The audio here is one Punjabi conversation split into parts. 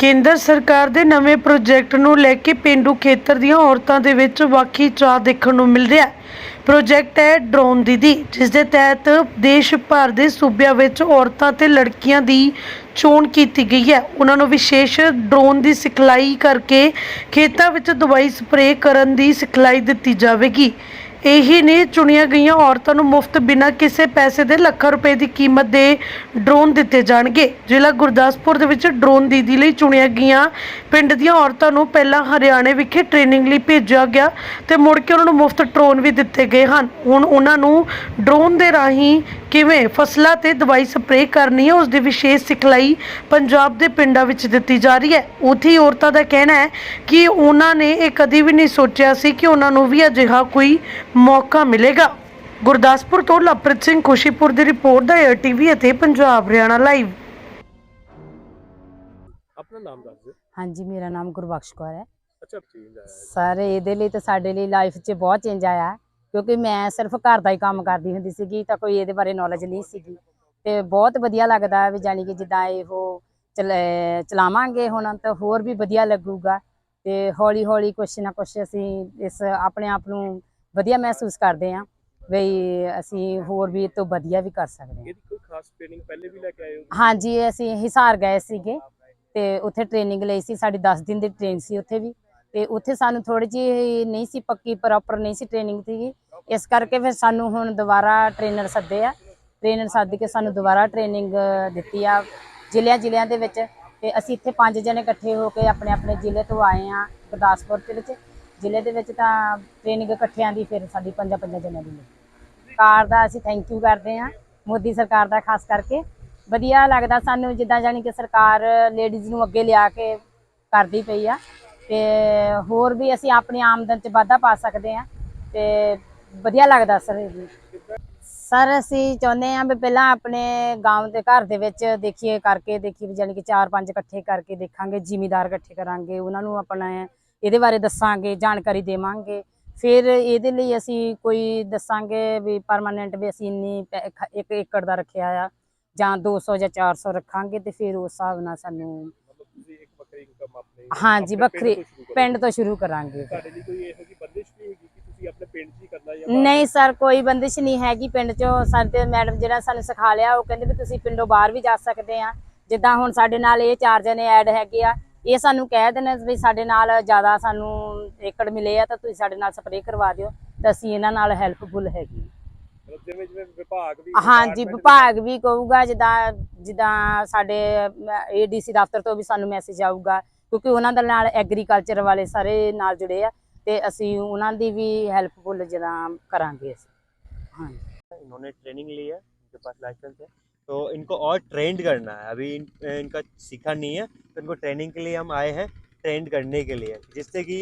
ਕੇਂਦਰ ਸਰਕਾਰ ਦੇ ਨਵੇਂ ਪ੍ਰੋਜੈਕਟ ਨੂੰ ਲੈ ਕੇ ਪਿੰਡੂ ਖੇਤਰ ਦੀਆਂ ਔਰਤਾਂ ਦੇ ਵਿੱਚ ਵਾਕਈ ਚਾਅ ਦੇਖਣ ਨੂੰ ਮਿਲ ਰਿਹਾ ਹੈ। ਪ੍ਰੋਜੈਕਟ ਹੈ ਡਰੋਨ ਦੀਦੀ, ਜਿਸ ਦੇ ਤਹਿਤ ਦੇਸ਼ ਭਰ ਦੇ ਸੂਬਿਆਂ ਵਿੱਚ ਔਰਤਾਂ ਤੇ ਲੜਕੀਆਂ ਦੀ ਚੋਣ ਕੀਤੀ ਗਈ ਹੈ। ਉਹਨਾਂ ਨੂੰ ਵਿਸ਼ੇਸ਼ ਡਰੋਨ ਦੀ ਸਿਖਲਾਈ ਕਰਕੇ ਖੇਤਾਂ ਵਿੱਚ ਦਵਾਈ ਸਪਰੇਅ ਕਰਨ ਦੀ ਸਿਖਲਾਈ ਦਿੱਤੀ ਜਾਵੇਗੀ। ਇਹੀ ਨੇ ਚੁਣੀਆਂ ਗਈਆਂ ਔਰਤਾਂ ਨੂੰ ਮੁਫਤ ਬਿਨਾਂ ਕਿਸੇ ਪੈਸੇ ਦੇ ਲੱਖਾਂ ਰੁਪਏ ਦੀ ਕੀਮਤ ਦੇ ਡਰੋਨ ਦਿੱਤੇ ਜਾਣਗੇ। ਜ਼ਿਲ੍ਹਾ ਗੁਰਦਾਸਪੁਰ ਦੇ ਵਿੱਚ ਡਰੋਨ ਦੀਦੀ ਲਈ ਚੁਣੀਆਂ ਗਈਆਂ ਪਿੰਡ ਦੀਆਂ ਔਰਤਾਂ ਨੂੰ ਪਹਿਲਾਂ ਹਰਿਆਣੇ ਵਿਖੇ ਟ੍ਰੇਨਿੰਗ ਲਈ ਭੇਜਿਆ ਗਿਆ ਤੇ ਮੁੜ ਕੇ ਉਹਨਾਂ ਨੂੰ ਮੁਫਤ ਡਰੋਨ ਵੀ ਦਿੱਤੇ ਗਏ ਹਨ। ਹੁਣ ਉਹਨਾਂ ਨੂੰ ਡਰੋਨ ਦੇ ਰਾਹੀਂ ਕਿਵੇਂ ਫਸਲਾਂ ਤੇ ਦਵਾਈ ਸਪਰੇਅ ਕਰਨੀ ਹੈ, ਉਸ ਦੀ ਵਿਸ਼ੇਸ਼ ਸਿਖਲਾਈ ਪੰਜਾਬ ਦੇ ਪਿੰਡਾਂ ਵਿੱਚ ਦਿੱਤੀ ਜਾ ਰਹੀ ਹੈ। ਉੱਥੇ ਹੀ ਔਰਤਾਂ ਦਾ ਕਹਿਣਾ ਹੈ ਕਿ ਉਹਨਾਂ ਨੇ ਇਹ ਕਦੀ ਵੀ ਨਹੀਂ ਸੋਚਿਆ ਸੀ ਕਿ ਉਹਨਾਂ ਨੂੰ ਵੀ ਅਜਿਹਾ ਕੋਈ ਮੌਕਾ ਮਿਲੇਗਾ। ਗੁਰਦਾਸਪੁਰ ਤੋਂ ਲਵਪ੍ਰੀਤ ਸਿੰਘ ਖੁਸ਼ੀਪੁਰ ਦੀ ਰਿਪੋਰਟ ਦਾ ਏਅਰ ਟੀਵੀ ਅਤੇ ਪੰਜਾਬ ਹਰਿਆਣਾ ਲਾਈਵ ਆਪਣਾ ਨਾਮ ਦੱਸ ਦਿਓ। ਹਾਂਜੀ ਮੇਰਾ ਨਾਮ ਗੁਰਬਖਸ਼ ਕੌਰ ਹੈ। ਅੱਛਾ ਚੇਂਜ ਆਇਆ ਹੈ। ਸਰ ਇਹਦੇ ਲਈ ਤਾਂ ਸਾਡੇ ਲਈ ਲਾਈਫ 'ਚ ਬਹੁਤ ਚੇਂਜ ਆਇਆ। ਹੈ, ਕਿਉਂਕਿ ਮੈਂ ਸਿਰਫ ਘਰ ਦਾ ਹੀ ਕੰਮ ਕਰਦੀ ਹੁੰਦੀ ਸੀਗੀ ਤਾਂ ਕੋਈ ਇਹਦੇ ਬਾਰੇ ਨੌਲੇਜ ਨਹੀਂ ਸੀਗੀ। ਤੇ ਬਹੁਤ ਵਧੀਆ ਲੱਗਦਾ ਹੈ ਵੀ ਜਾਨੀ ਕਿ ਜਿੱਦਾਂ ਇਹੋ ਚਲ ਚਲਾਵਾਂਗੇ ਹੁਣ ਤਾਂ ਹੋਰ ਵੀ ਵਧੀਆ ਲੱਗੂਗਾ। ਤੇ ਹੌਲੀ ਹੌਲੀ ਕੁਛ ਨਾ ਕੁਛ ਅਸੀਂ ਇਸ ਆਪਣੇ ਆਪ ਨੂੰ ਵਧੀਆ ਮਹਿਸੂਸ ਕਰਦੇ ਹਾਂ ਵੀ ਅਸੀਂ ਹੋਰ ਵੀ ਤੋਂ ਵਧੀਆ ਵੀ ਕਰ ਸਕਦੇ ਹਾਂ। ਇਹਦੀ ਕੋਈ ਖਾਸ ਟ੍ਰੇਨਿੰਗ ਪਹਿਲੇ ਵੀ ਲੈ ਕੇ ਆਏ ਹੋ? ਹਾਂਜੀ ਅਸੀਂ ਹਿਸਾਰ ਗਏ ਸੀਗੇ ਤੇ ਉੱਥੇ ਟ੍ਰੇਨਿੰਗ ਲਈ ਸੀ ਸਾਡੀ 10 ਦਿਨ ਦੀ ਟ੍ਰੇਨ ਸੀ ਉੱਥੇ ਵੀ। ਤੇ ਉੱਥੇ ਸਾਨੂੰ ਥੋੜੀ ਜਿਹੀ ਨਹੀਂ ਸੀ ਪੱਕੀ ਪ੍ਰੋਪਰ ਨਹੀਂ ਸੀ ਟ੍ਰੇਨਿੰਗ ਸੀਗੀ। ਇਸ ਕਰਕੇ ਫਿਰ ਸਾਨੂੰ ਹੁਣ ਦੁਬਾਰਾ ਟ੍ਰੇਨਰ ਸੱਦੇ ਆ। ਟ੍ਰੇਨਰ ਸੱਦ ਕੇ ਸਾਨੂੰ ਦੁਬਾਰਾ ਟ੍ਰੇਨਿੰਗ ਦਿੱਤੀ ਆ ਜ਼ਿਲ੍ਹਿਆਂ ਜ਼ਿਲ੍ਹਿਆਂ ਦੇ ਵਿੱਚ। ਤੇ ਅਸੀਂ ਇੱਥੇ ਪੰਜ ਜਣੇ ਇਕੱਠੇ ਹੋ ਕੇ ਆਪਣੇ ਆਪਣੇ ਜ਼ਿਲ੍ਹੇ ਤੋਂ ਆਏ ਆ ਗੁਰਦਾਸਪੁਰ ਦੇ ਵਿੱਚ ਜ਼ਿਲ੍ਹੇ ਦੇ ਵਿੱਚ ਤਾਂ ਟ੍ਰੇਨਿੰਗ ਇਕੱਠਿਆਂ ਦੀ ਫਿਰ ਸਾਡੀ ਪੰਜਾਂ ਪੰਜਾਂ ਜਣਿਆਂ ਦੀ ਸਰਕਾਰ ਦਾ ਅਸੀਂ ਥੈਂਕ ਯੂ ਕਰਦੇ ਹਾਂ, ਮੋਦੀ ਸਰਕਾਰ ਦਾ ਖਾਸ ਕਰਕੇ। ਵਧੀਆ ਲੱਗਦਾ ਸਾਨੂੰ ਜਿੱਦਾਂ ਜਾਨੀ ਕਿ ਸਰਕਾਰ ਲੇਡੀਜ਼ ਨੂੰ ਅੱਗੇ ਲਿਆ ਕੇ ਕਰਦੀ ਪਈ ਆ। ਤੇ ਹੋਰ ਵੀ ਅਸੀਂ ਆਪਣੀ ਆਮਦਨ 'ਚ ਵਾਧਾ ਪਾ ਸਕਦੇ ਆ ਤੇ ਵਧੀਆ ਲੱਗਦਾ ਸਰ ਸਰ ਅਸੀਂ ਚਾਹੁੰਦੇ ਆ ਵੀ ਪਹਿਲਾਂ ਆਪਣੇ ਗਾਂਵ ਦੇ ਘਰ ਦੇ ਵਿੱਚ ਦੇਖੀਏ, ਕਰਕੇ ਦੇਖੀਏ ਵੀ ਜਾਨੀ ਕਿ ਚਾਰ ਪੰਜ ਇਕੱਠੇ ਕਰਕੇ ਦੇਖਾਂਗੇ, ਜ਼ਿਮੀਦਾਰ ਇਕੱਠੇ ਕਰਾਂਗੇ, ਉਹਨਾਂ ਨੂੰ ਆਪਣਾ ਇਹਦੇ ਬਾਰੇ ਦੱਸਾਂਗੇ ਜਾਣਕਾਰੀ ਦੇਵਾਂਗੇ ਫਿਰ ਇਹਦੇ ਲਈ ਅਸੀਂ ਕੋਈ ਦੱਸਾਂਗੇ ਵੀ ਪਰਮਾਨੈਂਟ ਵੀ ਅਸੀਂ ਇੰਨੀ ਪੈ- ਖ- ਇੱਕ ਏਕੜ ਦਾ ਰੱਖਿਆ ਆ ਜਾਂ 200 ਜਾਂ 400 ਰੱਖਾਂਗੇ ਤੇ ਫਿਰ ਉਸ ਹਿਸਾਬ ਨਾਲ ਸਾਨੂੰ ਹਾਂਜੀ, ਵੱਖਰੀ-। ਪਿੰਡ ਤੋਂ ਸ਼ੁਰੂ ਕਰਾਂਗੇ ਤੁਹਾਡੇ ਲਈ ਕੋਈ ਇਹੋ ਜਿਹੀ ਬੰਦਿਸ਼ ਵੀ ਹੈਗੀ ਕਿ ਤੁਸੀਂ ਆਪਣੇ ਪਿੰਡ 'ਚ ਹੀ ਕਰਨਾ ਜਾਂ ਬਾਹਰ? ਨਹੀਂ ਸਰ ਕੋਈ ਬੰਦਿਸ਼ ਨਹੀਂ ਹੈਗੀ ਪਿੰਡ ਚੋਂ ਸਾਡੇ ਮੈਡਮ ਜਿਹੜਾ ਸਾਨੂੰ ਸਿਖਾ ਲਿਆ ਉਹ ਕਹਿੰਦੇ ਵੀ ਤੁਸੀਂ ਪਿੰਡੋਂ ਬਾਹਰ ਵੀ ਜਾ ਸਕਦੇ ਆ ਜਿੱਦਾਂ ਹੁਣ ਸਾਡੇ ਨਾਲ ਇਹ ਚਾਰ ਜਣੇ ਐਡ ਹੈਗੇ ਆ ਇਹ ਸਾਨੂੰ ਕਹਿ ਦੇਣ ਵੀ ਸਾਡੇ ਨਾਲ ਜ਼ਿਆਦਾ ਸਾਨੂੰ ਏਕੜ ਮਿਲੇ ਆ ਤਾਂ ਤੁਸੀਂ ਸਾਡੇ ਨਾਲ ਸਪਰੇਅ ਕਰਵਾ ਦਿਓ ਤਾਂ ਅਸੀਂ ਇਹਨਾਂ ਨਾਲ ਹੈਲਪਫੁਲ ਹੈਗੇ ਮਤਲਬ ਜਿਵੇਂ ਜਿਵੇਂ ਵਿਭਾਗ ਵੀ ਹਾਂਜੀ department ਵੀ- ਵਿਭਾਗ ਵੀ ਕਹੂਗਾ ਜਿੱਦਾਂ ਜਿੱਦਾਂ ਸਾਡੇ ਏਡੀਸੀ ਦਫ਼ਤਰ ਤੋਂ ਵੀ ਸਾਨੂੰ ਮੈਸੇਜ ਆਊਗਾ ਕਿਉਂਕਿ ਉਹਨਾਂ ਦੇ ਨਾਲ ਐਗਰੀਕਲਚਰ ਵਾਲੇ ਸਾਰੇ ਨਾਲ ਜੁੜੇ ਆ ਤੇ ਅਸੀਂ ਉਹਨਾਂ ਦੀ ਵੀ ਹੈਲਪਫੁਲ ਜਿੱਦਾਂ ਕਰਾਂਗੇ ਅਸੀਂ ਹਾਂਜੀ इन्होंने ट्रेनिंग ली है इनके पास लाइसेंस है तो इनको और ट्रेंड करना है। अभी इन, इनका सीखा नहीं है तो इनको ट्रेनिंग के लिए हम आए हैं ट्रेंड करने के लिए। जिससे कि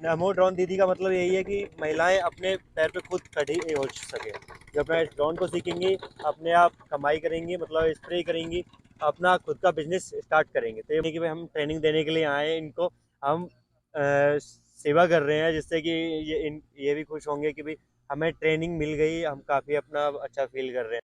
नमो ड्रोन दीदी का मतलब यही है कि महिलाएँ अपने पैर पे खुद खड़ी हो सके। जब अपने ड्रोन को सीखेंगी अपने आप कमाई करेंगी मतलब स्प्रे करेंगी अपना खुद का बिज़नेस स्टार्ट करेंगे। तो ये कि भाई हम ट्रेनिंग देने के लिए आए हैं इनको हम अ, सेवा कर रहे हैं जिससे कि ये इन ये भी खुश होंगे कि भाई हमें ट्रेनिंग मिल गई हम काफ़ी अपना अच्छा फील कर रहे हैं।